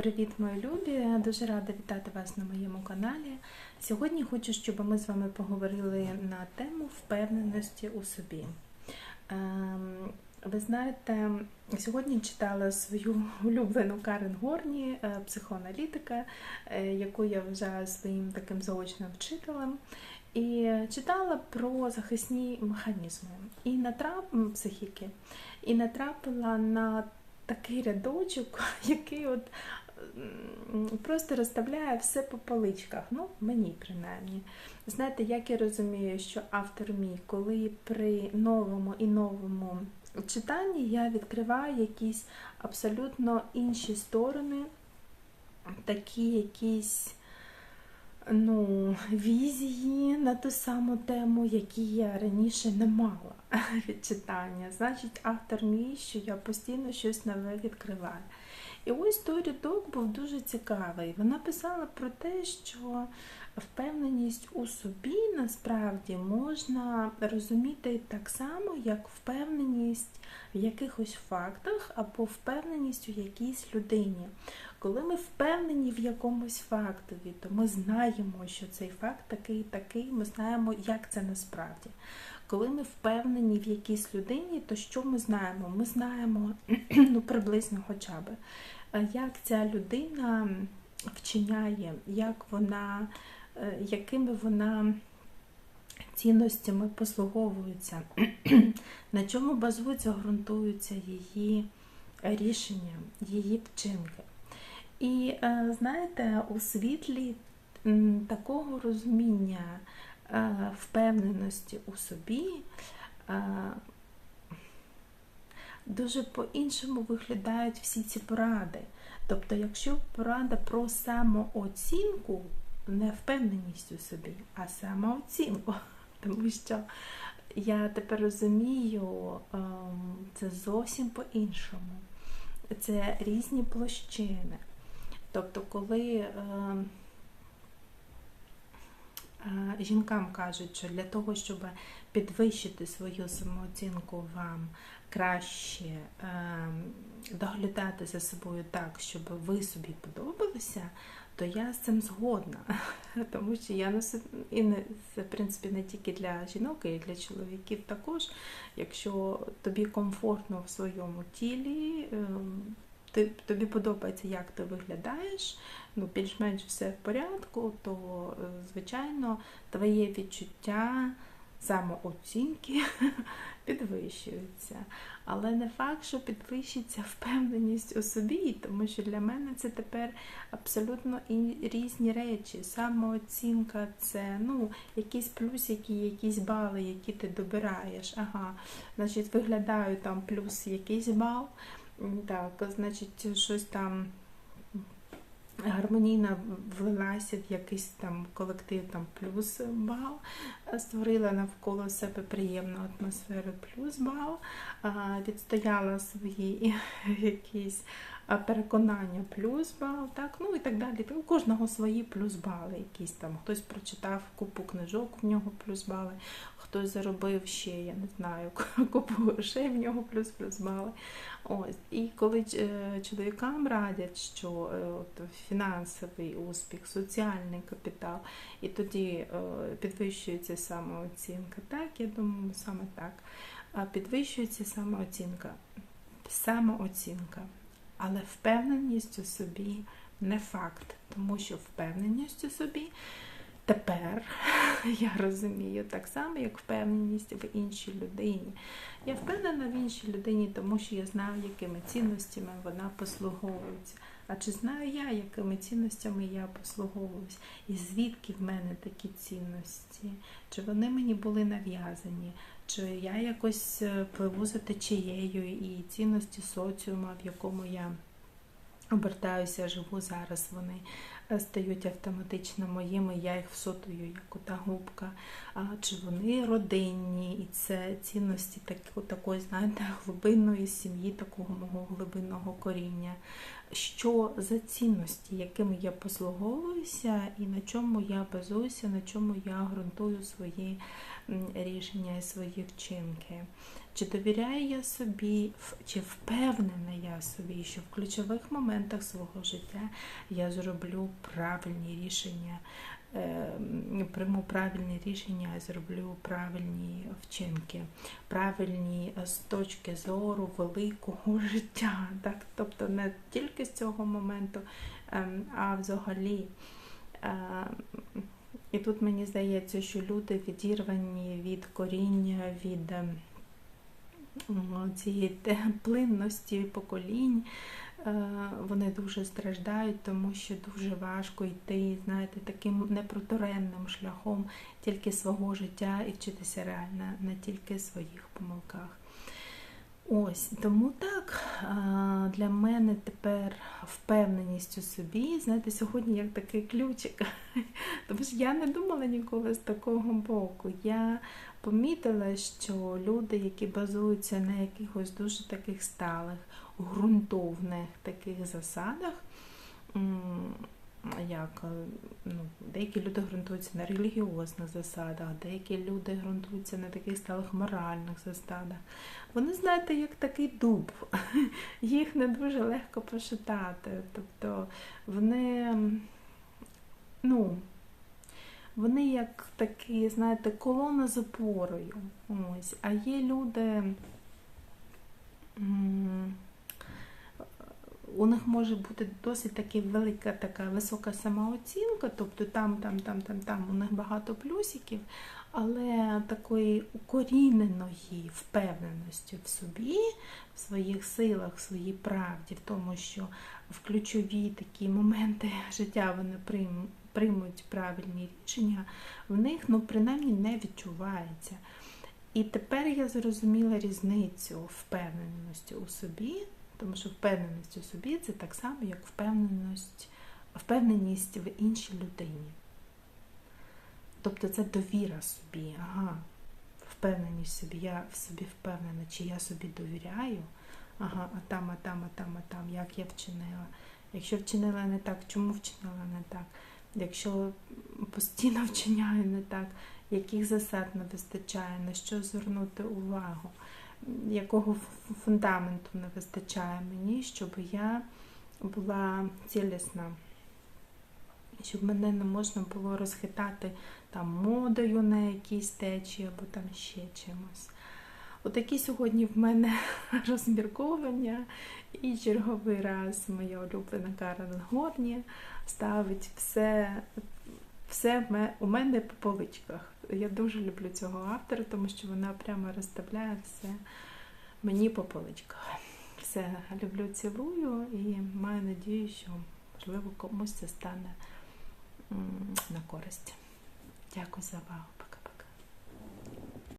Привіт, мої любі! Дуже рада вітати вас на моєму каналі. Сьогодні хочу, щоб ми з вами поговорили на тему впевненості у собі. Ем, Ви знаєте, сьогодні читала свою улюблену Карен Горні, е, психоаналітика, е, яку я вважаю своїм таким заочним вчителем. І читала про захисні механізми і натрап психіки, і натрапила на такий рядочок, який от просто розставляє все по поличках. Ну, мені принаймні. Знаєте, як я розумію, що автор мій, коли при новому і новому читанні я відкриваю якісь абсолютно інші сторони, такі якісь ну, візії на ту саму тему, які я раніше не мала від читання. Значить, автор мій, що я постійно щось нове відкриваю. І ось той рядок був дуже цікавий. Вона писала про те, що впевненість у собі насправді можна розуміти так само, як впевненість в якихось фактах або впевненість у якійсь людині. Коли ми впевнені в якомусь фактові, то ми знаємо, що цей факт такий, такий, ми знаємо, як це насправді. Коли ми впевнені в якійсь людині, то що ми знаємо? Ми знаємо ну, приблизно хоча б, як ця людина вчиняє, як вона, е, якими вона цінностями послуговується, на чому базуються, ґрунтуються її рішення, її вчинки. І е, знаєте, у світлі такого розуміння е, впевненості у собі е, дуже по-іншому виглядають всі ці поради. Тобто, якщо порада про самооцінку, не впевненість у собі, а самооцінку, тому що я тепер розумію, ем, це зовсім по-іншому. Це різні площини. Тобто, коли е, е, жінкам кажуть, що для того, щоб підвищити свою самооцінку, вам краще е, доглядати за собою так, щоб ви собі подобалися, то я з цим згодна. Тому що я не і не в принципі не тільки для жінок, і для чоловіків також. Якщо тобі комфортно в своєму тілі, тобі подобається, як ти виглядаєш, ну, більш-менш все в порядку, то, звичайно, твоє відчуття самооцінки підвищується. Але не факт, що підвищиться впевненість у собі, тому що для мене це тепер абсолютно різні речі. Самооцінка це ну, якісь плюсики, якісь бали, які ти добираєш. Ага, значить, виглядаю там плюс якийсь бал. Так, значить, щось там гармонійно влилася в якийсь там колектив там плюс бал, створила навколо себе приємну атмосферу плюс бал, відстояла свої якісь переконання плюс бал, так, ну і так далі. У кожного свої плюс бали якісь там. Хтось прочитав купу книжок, в нього плюс бали, хтось заробив ще, я не знаю, купу грошей, в нього плюс-плюс бали. Ось. І коли е, чоловікам радять, що е, от, фінансовий успіх, соціальний капітал, і тоді е, підвищується самооцінка, так, я думаю, саме так. Підвищується самооцінка. Самооцінка. Але впевненість у собі не факт, тому що впевненість у собі тепер я розумію так само, як впевненість в іншій людині. Я впевнена в іншій людині, тому що я знаю, якими цінностями вона послуговується. А чи знаю я, якими цінностями я послуговуюсь? І звідки в мене такі цінності? Чи вони мені були нав'язані? Чи я якось е, пливу за течією і цінності соціума, в якому я обертаюся, живу зараз, вони е, стають автоматично моїми, я їх всотую, як ота губка. А, Чи вони родинні, і це цінності так, такої, знаєте, глибинної сім'ї, такого мого глибинного коріння. Що за цінності, якими я послуговуюся, і на чому я базуюся, на чому я ґрунтую свої рішення і свої вчинки. чи довіряю я собі, чи впевнена я собі, що в ключових моментах свого життя я зроблю правильні рішення, прийму правильні рішення, зроблю правильні вчинки, правильні е, з точки зору великого життя. Так? Тобто не тільки з цього моменту, ем, а взагалі. Ем, І тут мені здається, що люди відірвані від коріння, від ем, цієї плинності поколінь. Е, Вони дуже страждають, тому що дуже важко йти, знаєте, таким непроторенним шляхом тільки свого життя і вчитися реально на тільки своїх помилках. Ось тому так для мене тепер впевненість у собі. Знаєте, сьогодні як такий ключик. Тому що я не думала ніколи з такого боку. Я помітила, що люди, які базуються на якихось дуже таких сталих, ґрунтовних таких засадах, як е, ну, деякі люди ґрунтуються на релігіозних засадах, деякі люди ґрунтуються на таких сталих моральних засадах. Вони, знаєте, як такий дуб. Їх не дуже легко пошитати. Тобто вони, ну, вони як такі, знаєте, колона з опорою. Ось. А є люди. У них може бути досить таки велика така висока самооцінка, тобто там, там, там, там, там у них багато плюсиків, але такої укоріненої впевненості в собі, в своїх силах, в своїй правді, в тому, що в ключові такі моменти життя вони прийм- приймуть правильні рішення, в них ну, принаймні не відчувається. І тепер я зрозуміла різницю впевненості у собі, тому що впевненість у собі це так само, як впевненість, впевненість в іншій людині. Тобто це довіра собі. Ага, впевненість собі, я в собі впевнена, чи я собі довіряю. Ага, а там, а там, а там, а там, як я вчинила. Якщо вчинила не так, чому вчинила не так? Якщо постійно вчиняю не так, яких засад не вистачає, на що звернути увагу, якого фундаменту не вистачає мені, щоб я була цілісна, щоб мене не можна було розхитати там модою на якійсь течії або там ще чимось. Отакі сьогодні в мене розмірковання. І черговий раз моя улюблена Карен Горні ставить все, все у мене по поличках. Я дуже люблю цього автора, тому що вона прямо розставляє все мені по поличках. Все, люблю, цілую і маю надію, що можливо комусь це стане на користь. Дякую за увагу.